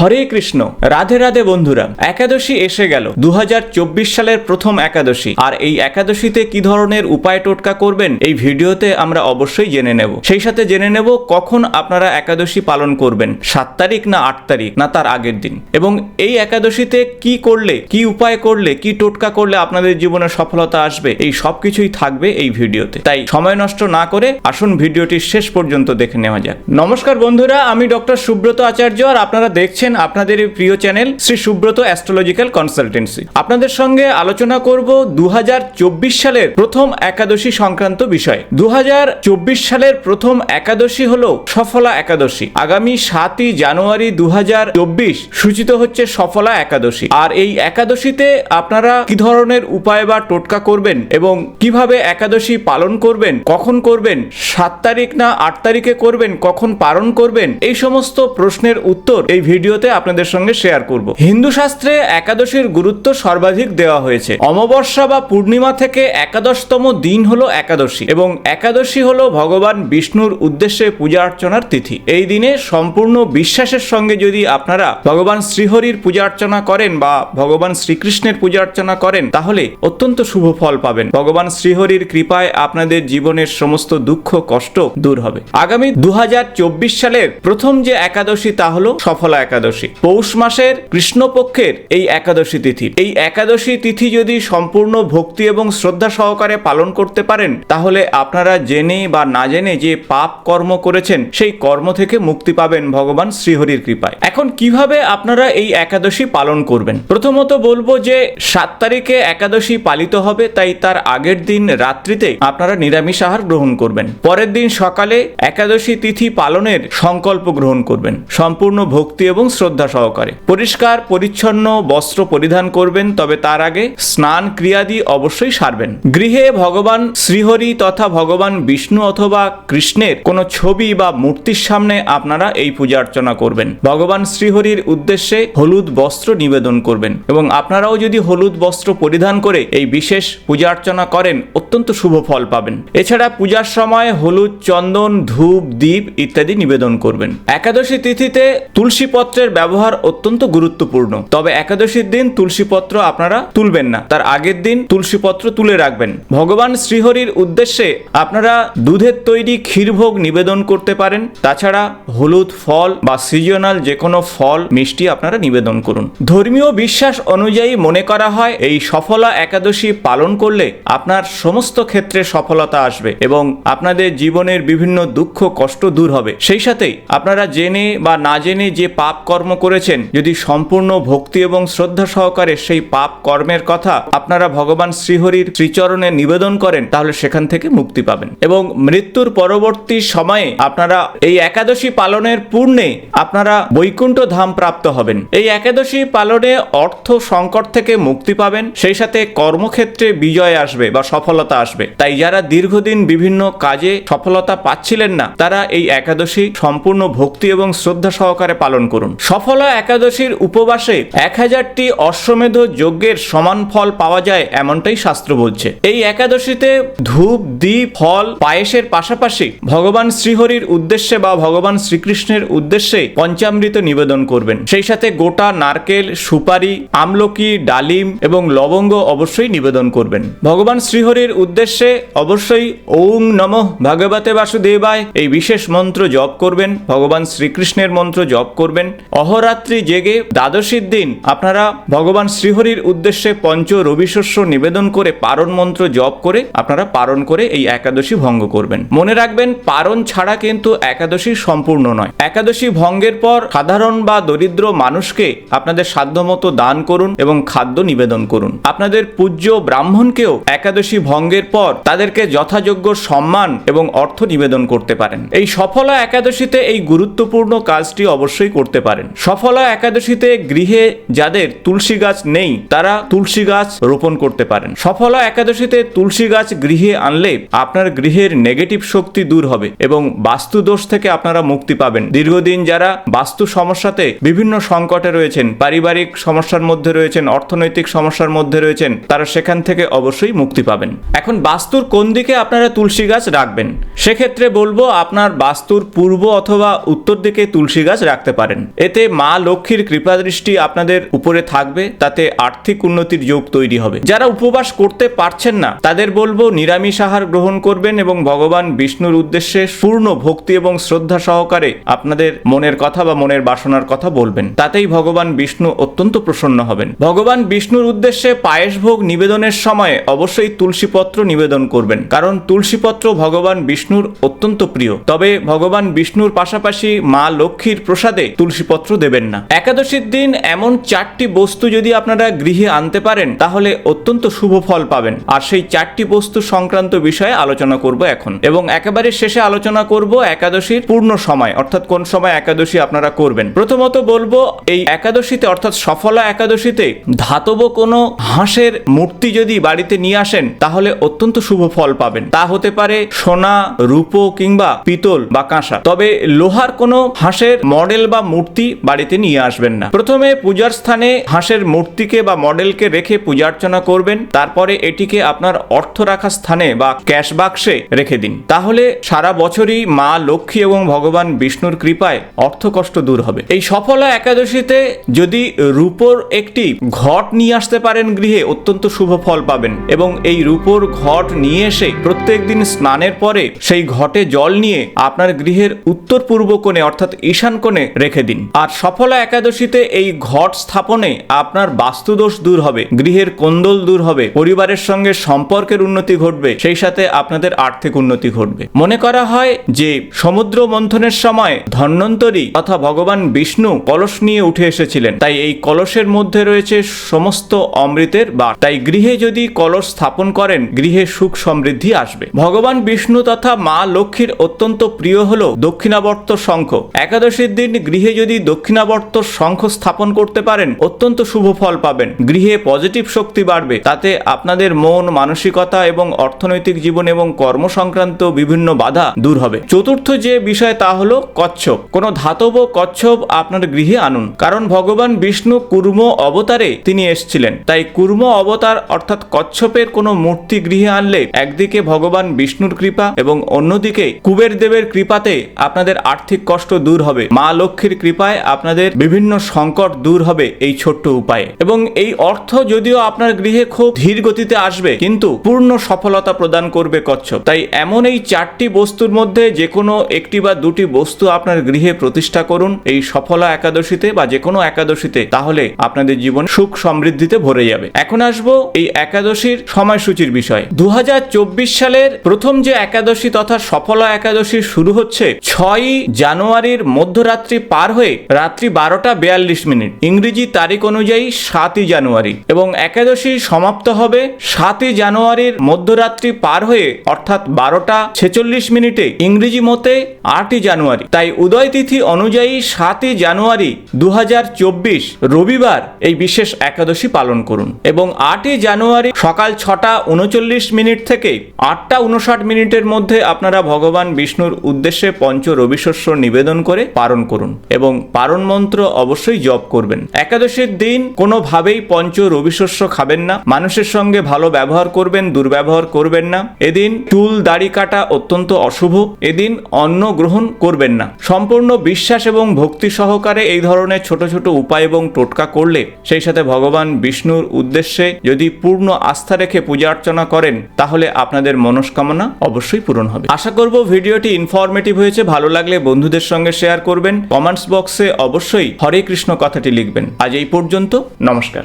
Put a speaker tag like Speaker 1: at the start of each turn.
Speaker 1: হরে কৃষ্ণ, রাধে রাধে বন্ধুরা, একাদশী এসে গেল। দু হাজার চব্বিশ সালের প্রথম একাদশী। আর এই একাদশীতে কি ধরনের উপায় টোটকা করবেন, এই ভিডিওতে আমরা অবশ্যই জেনে নেব। সেই সাথে জেনে নেব কখন আপনারা একাদশী পালন করবেন, সাত তারিখ না আট তারিখ, না তার আগের দিন। এবং এই একাদশীতে কি করলে, কি উপায় করলে, কি টোটকা করলে আপনাদের জীবনে সফলতা আসবে, এই সবকিছুই থাকবে এই ভিডিওতে। তাই সময় নষ্ট না করে আসুন ভিডিওটি শেষ পর্যন্ত দেখে নেওয়া যাক। নমস্কার বন্ধুরা, আমি ডক্টর সুব্রত আচার্য, আর আপনারা দেখছেন আপনাদের প্রিয় channel Shri Subrata astrological consultancy. আপনাদের সঙ্গে আলোচনা করব দু হাজার চব্বিশ সালের প্রথম একাদশী সংক্রান্ত বিষয়। দু হাজার চব্বিশ সালের প্রথম একাদশী হল সফলা একাদশী। আগামী সাতই জানুয়ারি দু সূচিত হচ্ছে সফলা একাদশী। আর এই একাদশীতে আপনারা কি ধরনের উপায় বা টোটকা করবেন এবং কীভাবে একাদশী পালন করবেন, কখন করবেন, সাত তারিখ না আট তারিখে করবেন, কখন পালন করবেন, এই সমস্ত প্রশ্নের উত্তর এই ভিডিওতে আপনাদের সঙ্গে শেয়ার করব। হিন্দু শাস্ত্রে একাদশীর গুরুত্ব সর্বাধিক দেওয়া হয়েছে। অমাবস্যা বা পূর্ণিমা থেকে একাদশতম দিন হলো একাদশী এবং একাদশী হলো ভগবান বিষ্ণুর উদ্দেশ্যে পূজা অর্চনার তিথি। এই দিনে সম্পূর্ণ বিশ্বাসের সঙ্গে যদি আপনারা ভগবান শ্রীহরির পূজা অর্চনা করেন বা ভগবান শ্রীকৃষ্ণের পূজা অর্চনা করেন, তাহলে অত্যন্ত শুভ ফল পাবেন। ভগবান শ্রীহরির কৃপায় আপনাদের জীবনের সমস্ত দুঃখ, কষ্ট দূর হবে। আগামী দু হাজার চব্বিশ সালের প্রথম যে একাদশী, তা হলো সফলা একাদশী। পৌষ মাসের কৃষ্ণপক্ষের এই একাদশী তিথি। এই একাদশী তিথি যদি সম্পূর্ণ ভক্তি এবং শ্রদ্ধা সহকারে পালন করতে পারেন, তাহলে আপনারা জেনে বা না জেনে যে পাপ কর্ম করেছেন, সেই কর্ম থেকে মুক্তি পাবেন ভগবান শ্রীহরির কৃপায়। এখন কীভাবে আপনারা এই একাদশী পালন করবেন? প্রথমত বলব যে, সাত তারিখে একাদশী পালিত হবে, তাই তার আগের দিন রাত্রিতে আপনারা নিরামিষ আহার গ্রহণ করবেন। পরের দিন সকালে একাদশী তিথি পালনের সংকল্প গ্রহণ করবেন। সম্পূর্ণ ভক্তি এবং শ্রদ্ধা সহকারে। পরিষ্কার, পরিচ্ছন্ন বস্ত্র পরিধান করবেন, তবে তার আগে স্নান ক্রিয়াদি অবশ্যই সারবেন। গৃহে ভগবান শ্রীহরি তথা ভগবান বিষ্ণু অথবা কৃষ্ণের কোনো ছবি বা মূর্তির সামনে আপনারা এই পূজা অর্চনা করবেন। ভগবান শ্রীহরির উদ্দেশ্যে হলুদ বস্ত্র নিবেদন করবেন এবং আপনারাও যদি হলুদ বস্ত্র পরিধান করে এই বিশেষ পূজা অর্চনা করেন, অত্যন্ত শুভ ফল পাবেন। এছাড়া পূজার সময় হলুদ চন্দন, ধূপ দ্বীপ ইত্যাদি নিবেদন করবেন। একাদশী তিথিতে তুলসী পত্রের ব্যবহার অত্যন্ত গুরুত্বপূর্ণ। তবে একাদশীর দিন তুলসী পত্র আপনারা তুলবেন না। তার আগের দিন তুলসী পত্র তুলে রাখবেন। ভগবান শ্রীহরির উদ্দেশ্যে আপনারা দুধের তৈরি ক্ষীরভোগ নিবেদন করতে পারেন। তাছাড়া হলুদ ফল বা সিজনাল যে কোনো ফল, মিষ্টি আপনারা নিবেদন করুন। ধর্মীয় বিশ্বাস অনুযায়ী মনে করা হয়, এই সফলা একাদশী পালন করলে আপনার সমস্ত ক্ষেত্রে সফলতা আসবে এবং আপনাদের জীবনের বিভিন্ন দুঃখ, কষ্ট দূর হবে। সেই সাথেই আপনারা জেনে বা না জেনে যে পাপ কর্ম করেছেন, যদি সম্পূর্ণ ভক্তি এবং শ্রদ্ধা সহকারে সেই পাপ কর্মের কথা আপনারা ভগবান শ্রীহরির শ্রীচরণে নিবেদন করেন, তাহলে সেখান থেকে মুক্তি পাবেন। এবং মৃত্যুর পরবর্তী সময়ে আপনারা এই একাদশী পালনের পূর্ণে আপনারা বৈকুণ্ঠ ধাম প্রাপ্ত হবেন। এই একাদশী পালনে অর্থ সংকট থেকে মুক্তি পাবেন, সেই সাথে কর্মক্ষেত্রে বিজয় আসবে বা সফলতা আসবে। তাই যারা দীর্ঘদিন বিভিন্ন কাজে সফলতা পাচ্ছিলেন না, তারা এই একাদশী সম্পূর্ণ ভক্তি এবং শ্রদ্ধা সহকারে পালন করুন। সফলা একাদশীর উপবাসে এক হাজারটি অশ্বমেধ যজ্ঞের সমান ফল পাওয়া যায় এমনটাই শাস্ত্র বলছে। এই একাদশীতে ধূপ, দ্বীপ, ফল, পায়েসের পাশাপাশি ভগবান শ্রীহরির উদ্দেশ্যে বা ভগবান শ্রীকৃষ্ণের উদ্দেশ্যে পঞ্চামৃত নিবেদন করবেন। সেই সাথে গোটা নারকেল, সুপারি, আমলকি, ডালিম এবং লবঙ্গ অবশ্যই নিবেদন করবেন। ভগবান শ্রীহরির উদ্দেশ্যে অবশ্যই ওম নমঃ ভগবতে বাসুদেবায় এই বিশেষ মন্ত্র জপ করবেন। ভগবান শ্রীকৃষ্ণের মন্ত্র জপ করবেন। অহরাত্রি জেগে দ্বাদশীর দিন আপনারা ভগবান শ্রীহরির উদ্দেশ্যে পঞ্চ রবিশস্য নিবেদন করে পারণ মন্ত্র জপ করে আপনারা পারণ করে এই একাদশী ভঙ্গ করবেন। মনে রাখবেন, পারণ ছাড়া কিন্তু একাদশী সম্পূর্ণ নয়। একাদশী ভঙ্গের পর সাধারণ বা দরিদ্র মানুষকে আপনাদের সাধ্যমতো দান করুন এবং খাদ্য নিবেদন করুন। আপনাদের পূজ্য ব্রাহ্মণকেও একাদশী ভঙ্গের পর তাদেরকে যথাযোগ্য সম্মান এবং অর্থ নিবেদন করতে পারেন। এই সফলা একাদশীতে এই গুরুত্বপূর্ণ কাজটি অবশ্যই করতে পারেন। সফলা একাদশীতে গৃহে যাদের তুলসী গাছ নেই, তারা তুলসী গাছ রোপণ করতে পারেন। সফলা একাদশীতে তুলসী গাছ গৃহে আনলে আপনার গৃহের নেগেটিভ শক্তি দূর হবে এবং বাস্তু দোষ থেকে আপনারা মুক্তি পাবেন। দীর্ঘদিন যারা বাস্তু সমস্যাতে বিভিন্ন সংকটে রয়েছেন, পারিবারিক সমস্যার মধ্যে রয়েছেন, অর্থনৈতিক সমস্যার মধ্যে রয়েছেন, তারা সেখান থেকে অবশ্যই মুক্তি পাবেন। এখন বাস্তুর কোন দিকে আপনারা তুলসী গাছ রাখবেন? সেক্ষেত্রে বলব, আপনার বাস্তুর পূর্ব অথবা উত্তর দিকে তুলসী গাছ রাখতে পারেন। এতে মা লক্ষ্মীর কৃপাদৃষ্টি আপনাদের উপরে থাকবে, তাতে আর্থিক উন্নতির যোগ তৈরি হবে। যারা উপবাস করতে পারছেন না, তাদের বলব নিরামিষ আহার গ্রহণ করবেন এবং ভগবান বিষ্ণুর উদ্দেশ্যে পূর্ণ ভক্তি এবং শ্রদ্ধা সহকারে আপনাদের মনের কথা বা মনের বাসনার কথা বলবেন। তাতেই ভগবান বিষ্ণু অত্যন্ত প্রসন্ন হবেন। ভগবান বিষ্ণুর উদ্দেশ্যে পায়েস ভোগ নিবেদনের সময় অবশ্যই তুলসীপত্র নিবেদন করবেন, কারণ তুলসীপত্র ভগবান বিষ্ণুর অত্যন্ত প্রিয়। তবে ভগবান বিষ্ণুর পাশাপাশি মা লক্ষ্মীর প্রসাদে তুলসীপত্র দেবেন না। একাদশীর দিন এমন চারটি বস্তু যদি আপনারা গৃহে আনতে পারেন, তাহলে অত্যন্ত শুভ ফল পাবেন। আর সেই চারটি বস্তু সংক্রান্ত বিষয়ে আলোচনা করব এখন। এবং একেবারে শেষে আলোচনা করব একাদশীর পূর্ণ সময়, অর্থাৎ কোন সময় একাদশী আপনারা করবেন। প্রথমত বলব, এই একাদশীতে, অর্থাৎ সফলা একাদশীতে ধাতব কোনো হাঁসের মূর্তি যদি বাড়িতে নিয়ে আসেন, তাহলে অত্যন্ত শুভ ফল পাবেন। তা হতে পারে সোনা, রূপো কিংবা পিতল বা কাঁসা। তবে লোহার কোনো হাঁসের মডেল বা মূর্তি বাড়িতে নিয়ে আসবেন না। প্রথমে পূজার স্থানে হাঁসের মূর্তিকে বা মডেলকে রেখে পূজা অর্চনা করবেন। তারপরে এটিকে আপনার অর্থ রাখা স্থানে বা ক্যাশ বাক্সে রেখে দিন। তাহলে সারা বছরই মা লক্ষ্মী এবং ভগবান বিষ্ণুর কৃপায় অর্থকষ্ট দূর হবে। এই সফলা একাদশীতে যদি রূপোর একটি ঘট নিয়ে আসতে পারেন গৃহে, অত্যন্ত শুভ ফল পাবেন এবং এই রূপোর ঘট নিয়ে এসে প্রত্যেক দিন স্নানের পরে সেই ঘটে জল নিয়ে আপনার গৃহের উত্তর পূর্ব কোণে, অর্থাৎ ঈশান কোণে রেখে দিন। আর সফলা একাদশীতে এই ঘট স্থাপনে আপনার বাস্তুদোষ দূর হবে, গৃহের কোন্দল দূর হবে, পরিবারের সঙ্গে সম্পর্কের উন্নতি ঘটবে, সেই সাথে আপনাদের আর্থিক উন্নতি ঘটবে। মনে করা হয় যে সমুদ্র মন্থনের সময় ধন্বন্তরী তথা ভগবান বিষ্ণু কলস নিয়ে উঠে এসেছিলেন। তাই এই কলসের মধ্যে রয়েছে সমস্ত অমৃতের বার তাই গৃহে যদি কলস স্থাপন করেন, গৃহে সুখ সমৃদ্ধি আসবে। ভগবান বিষ্ণু তথা মা লক্ষ্মীর অত্যন্ত প্রিয় হল দক্ষিণাবর্ত শঙ্খ। একাদশীর দিন গৃহে যদি দক্ষিণাবর্ত শঙ্খ স্থাপন করতে পারেন, অত্যন্ত শুভ ফল পাবেন। গৃহে পজিটিভ শক্তি বাড়বে, তাতে আপনাদের মন, মানসিকতা এবং অর্থনৈতিক জীবন এবং কর্ম সংক্রান্ত বিভিন্ন বাধা দূর হবে। চতুর্থ যে বিষয় তা হলো কচ্ছপ। কোনো ধাতব কচ্ছপ আপনার গৃহে আনুন, কারণ ভগবান বিষ্ণু কুর্ম অবতারে তিনি এসেছিলেন। তাই কুর্ম অবতার অর্থাৎ কচ্ছপের কোনো মূর্তি গৃহে আনলে একদিকে ভগবান বিষ্ণুর কৃপা এবং অন্যদিকে কুবের দেবের কৃপাতে আপনাদের আর্থিক কষ্ট দূর হবে। মা লক্ষ্মীর কৃপায় আপনাদের বিভিন্ন সংকট দূর হবে এই ছোট্ট উপায়ে। এবং এই অর্থ যদিও আপনার গৃহে খুব ধীর গতিতে আসবে, কিন্তু পূর্ণ সফলতা প্রদান করবে কচ্ছপ। তাই এমন এই চারটি বস্তুর মধ্যে যে কোনো একটি বা দুটি বস্তু আপনার গৃহে প্রতিষ্ঠা করুন এই সফলা একাদশীতে বা যে কোনো একাদশীতে, তাহলে আপনাদের জীবন সুখ সমৃদ্ধিতে ভরে যাবে। এখন আসব এই একাদশীর সময়সূচির বিষয়। দু হাজার চব্বিশ সালের প্রথম যে একাদশী তথা সফলা একাদশী শুরু হচ্ছে, ছয়ই জানুয়ারির মধ্যরাত্রি পার হয়ে রাত্রি বারোটা বিয়াল্লিশ মিনিট। ইংরেজি তারিখ অনুযায়ী সাতই জানুয়ারি এবং একাদশী সমাপ্ত হবে সাতই জানুয়ারির মধ্যরাত্রি পার হয়ে অর্থাৎ বারোটা ছেচল্লিশ মিনিটে ইংরেজি মতে আটই জানুয়ারি। তাই উদয় তিথি অনুযায়ী সাতই জানুয়ারি দু হাজার চব্বিশ রবিবার এই বিশেষ একাদশী পালন করুন এবং আটই জানুয়ারি সকাল ছটা উনচল্লিশ মিনিট থেকে আটটা উনষাট মিনিটের মধ্যে আপনারা ভগবান বিষ্ণুর উদ্দেশ্যে পঞ্চ রবিশস্য নিবেদন করে পালন করুন এবং পারণ মন্ত্র অবশ্যই জপ করবেন। একাদশীর দিন কোনোভাবেই পঞ্চ রবিশস্য খাবেন না। মানুষের সঙ্গে ভালো ব্যবহার করবেন, দুর্ব্যবহার করবেন না। এদিন চুল দাড়ি কাটা অত্যন্ত অশুভ। এদিন অন্ন গ্রহণ করবেন না। সম্পূর্ণ বিশ্বাস এবং ভক্তি সহকারে এই ধরনের ছোট ছোট উপায় এবং টোটকা করলে সেই সাথে ভগবান বিষ্ণুর উদ্দেশ্যে যদি পূর্ণ আস্থা রেখে পূজা অর্চনা করেন, তাহলে আপনাদের মনস্কামনা অবশ্যই পূরণ হবে। আশা করব ভিডিওটি ইনফরমেটিভ হয়েছে। ভালো লাগলে বন্ধুদের সঙ্গে শেয়ার করবেন। কমেন্টস বক্সে অবশ্যই হরে কৃষ্ণ কথাটি লিখবেন। আজ এই পর্যন্ত নমস্কার।